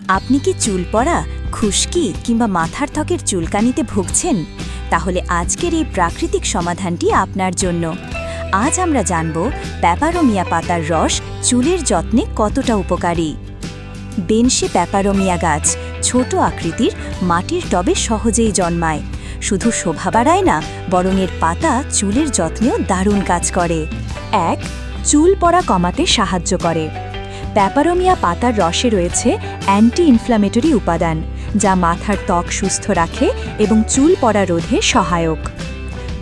আপনি কি চুল পড়া, খুশকি কিংবা মাথার ত্বকের চুলকানিতে ভুগছেন? তাহলে আজকের এই প্রাকৃতিক সমাধানটি আপনার জন্য। আজ আমরা জানব প্যাপারোমিয়া পাতার রস চুলের যত্নে কতটা উপকারী। বেনসে প্যাপারোমিয়া গাছ ছোট আকৃতির মাটির টবে সহজেই জন্মায়। শুধু শোভা বাড়ায় না, বরং এর পাতা চুলের যত্নেও দারুণ কাজ করে। এক, চুল পড়া কমাতে সাহায্য করে। প্যাপারোমিয়া পাতার রসে রয়েছে অ্যান্টি ইনফ্ল্যামেটরি উপাদান, যা মাথার ত্বক সুস্থ রাখে এবং চুল পড়া রোধে সহায়ক।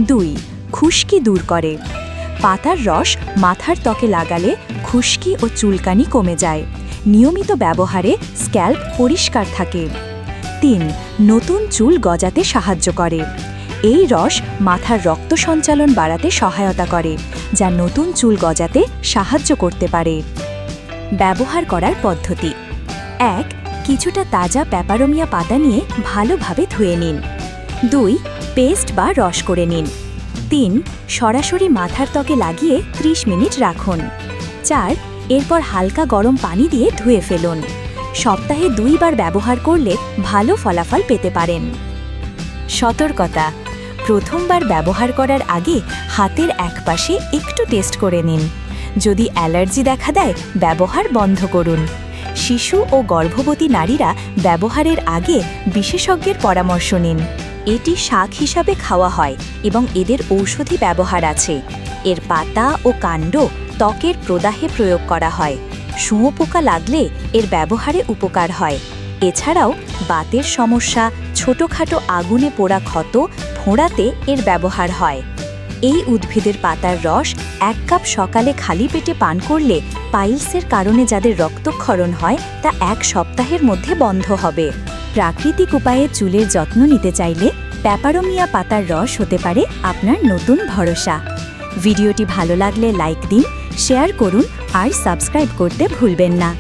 দুই, খুশকি দূর করে। পাতার রস মাথার ত্বকে লাগালে খুশকি ও চুলকানি কমে যায়। নিয়মিত ব্যবহারে স্ক্যাল্প পরিষ্কার থাকে। তিন, নতুন চুল গজাতে সাহায্য করে। এই রস মাথার রক্ত সঞ্চালন বাড়াতে সহায়তা করে, যা নতুন চুল গজাতে সাহায্য করতে পারে। ব্যবহার করার পদ্ধতি। এক, কিছুটা তাজা প্যাপারোমিয়া পাতা নিয়ে ভালোভাবে ধুয়ে নিন। দুই, পেস্ট বা রস করে নিন। তিন, সরাসরি মাথার ত্বকে লাগিয়ে 30 মিনিট রাখুন। চার, এরপর হালকা গরম পানি দিয়ে ধুয়ে ফেলুন। সপ্তাহে দুইবার ব্যবহার করলে ভালো ফলাফল পেতে পারেন। সতর্কতা। প্রথমবার ব্যবহার করার আগে হাতের একপাশে একটু টেস্ট করে নিন। যদি অ্যালার্জি দেখা দেয়, ব্যবহার বন্ধ করুন। শিশু ও গর্ভবতী নারীরা ব্যবহারের আগে বিশেষজ্ঞের পরামর্শ নিন। এটি শাক হিসাবে খাওয়া হয় এবং এদের ঔষধি ব্যবহার আছে। এর পাতা ও কাণ্ড ত্বকের প্রদাহে প্রয়োগ করা হয়। শুঁয়োপোকা লাগলে এর ব্যবহারে উপকার হয়। এছাড়াও বাতের সমস্যা, ছোটোখাটো আগুনে পোড়া ক্ষত, ফোঁড়াতে এর ব্যবহার হয়। এই উদ্ভিদের পাতার রস এক কাপ সকালে খালি পেটে পান করলে পাইলসের কারণে যাদের রক্তক্ষরণ হয়, তা এক সপ্তাহের মধ্যে বন্ধ হবে। প্রাকৃতিক উপায়ে চুলের যত্ন নিতে চাইলে প্যাপারোমিয়া পাতার রস হতে পারে আপনার নতুন ভরসা। ভিডিওটি ভালো লাগলে লাইক দিন, শেয়ার করুন আর সাবস্ক্রাইব করতে ভুলবেন না।